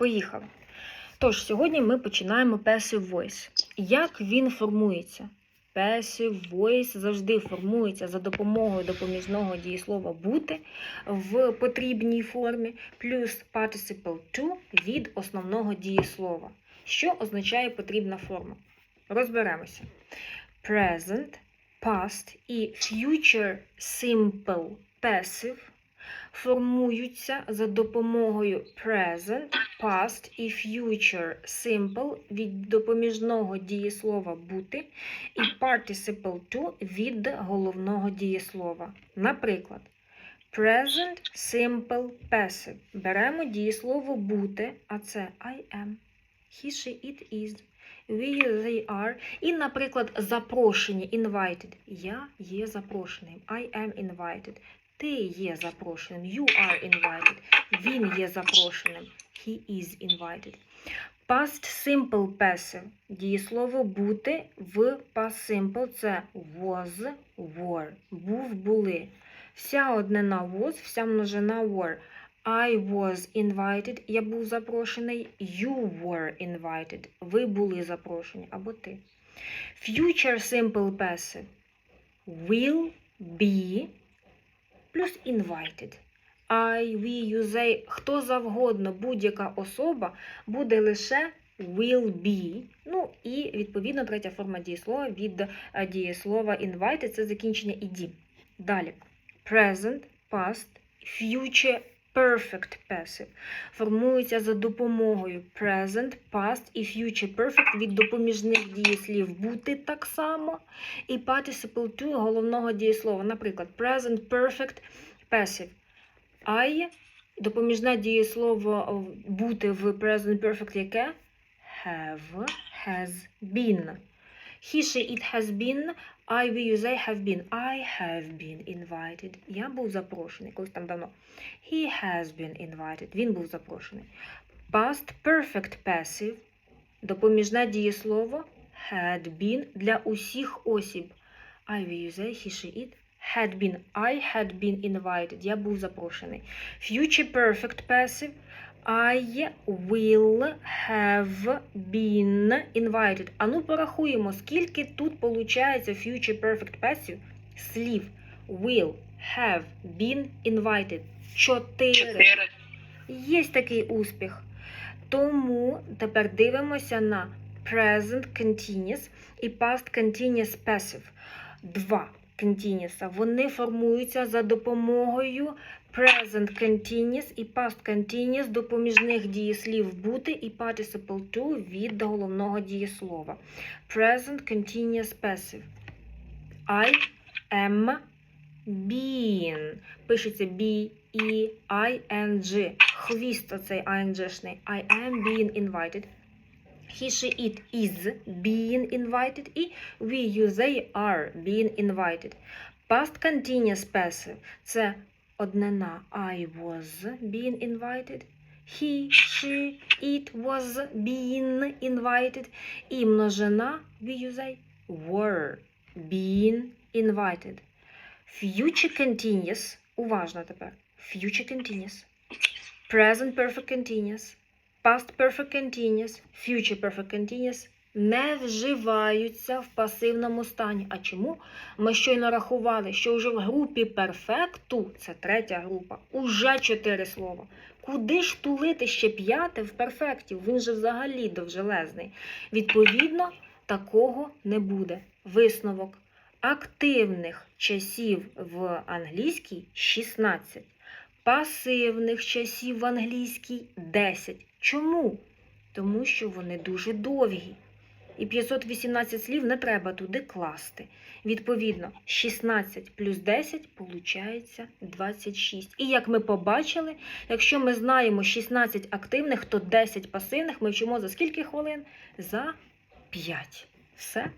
Поїхали. Тож, сьогодні ми починаємо passive voice. Як він формується? Passive voice завжди формується за допомогою допоміжного дієслова бути в потрібній формі, плюс participle to від основного дієслова. Що означає потрібна форма? Розберемося. Present, past і future simple passive формуються за допомогою present, past і future simple від допоміжного дієслова бути і participle to від головного дієслова. Наприклад, present simple passive. Беремо дієслово бути, а це I am, he, she, it is. We, they are. І, наприклад, запрошені, invited. Я є запрошеним. I am invited. Ти є запрошеним. You are invited. Він є запрошеним. He is invited. Past simple passive. Дієслово бути в past simple це was, were. Був, були. Вся однина was, вся множина were. I was invited. Я був запрошений. You were invited. Ви були запрошені. Або ти. Future simple passive. Will be плюс invited. I, we, you, they, хто завгодно, будь-яка особа буде лише will be. Ну і відповідно третя форма дієслова від е, дієслова invited це закінчення ed. Далі. Present, past, future perfect passive формуються за допомогою present, past і future perfect від допоміжних дієслів бути так само. І participle to головного дієслова. Наприклад, present perfect passive. I допоміжне дієслово бути в present perfect яке? Have, has been. He, she, it has been. I, we, you, they have been. I have been invited. Я був запрошений. Колись там давно. He has been invited. Він був запрошений. Past perfect passive. Допоміжне дієслово had been для усіх осіб. I, we, you, they, he, she, it had been. I had been invited. Я був запрошений. Future perfect passive. I will have been invited. Ану порахуємо, скільки тут виходить future perfect passive слів. Will have been invited. Чотири. Чотири. Є такий успіх. Тому тепер дивимося на present continuous і past continuous passive. Два continuous. Вони формуються за допомогою present continuous і past continuous допоміжних дієслів бути і participle to від головного дієслова. Present continuous passive. I am been. Пишеться B, E, I, N, G. Хвіст оцей ing-шний. I am being invited. He, she, it is being invited. І we, you, they are being invited. Past continuous passive – це однина I was being invited. He, she, it was being invited. І множина we, you, they were being invited. Future continuous. Уважно тепер. Future continuous. Present perfect continuous. Past perfect continuous. Future perfect continuous не вживаються в пасивному стані. А чому? Ми щойно рахували, що вже в групі перфекту, це третя група, уже чотири слова. Куди ж тулити ще п'яте в перфекті? Він же взагалі довжелезний. Відповідно, такого не буде. Висновок активних часів в англійській 16, пасивних часів в англійській 10. Чому? Тому що вони дуже довгі. І 518 слів не треба туди класти. Відповідно, 16 плюс 10 получається 26. І як ми побачили, якщо ми знаємо 16 активних, то 10 пасивних ми вчимо за скільки хвилин? За 5. Все.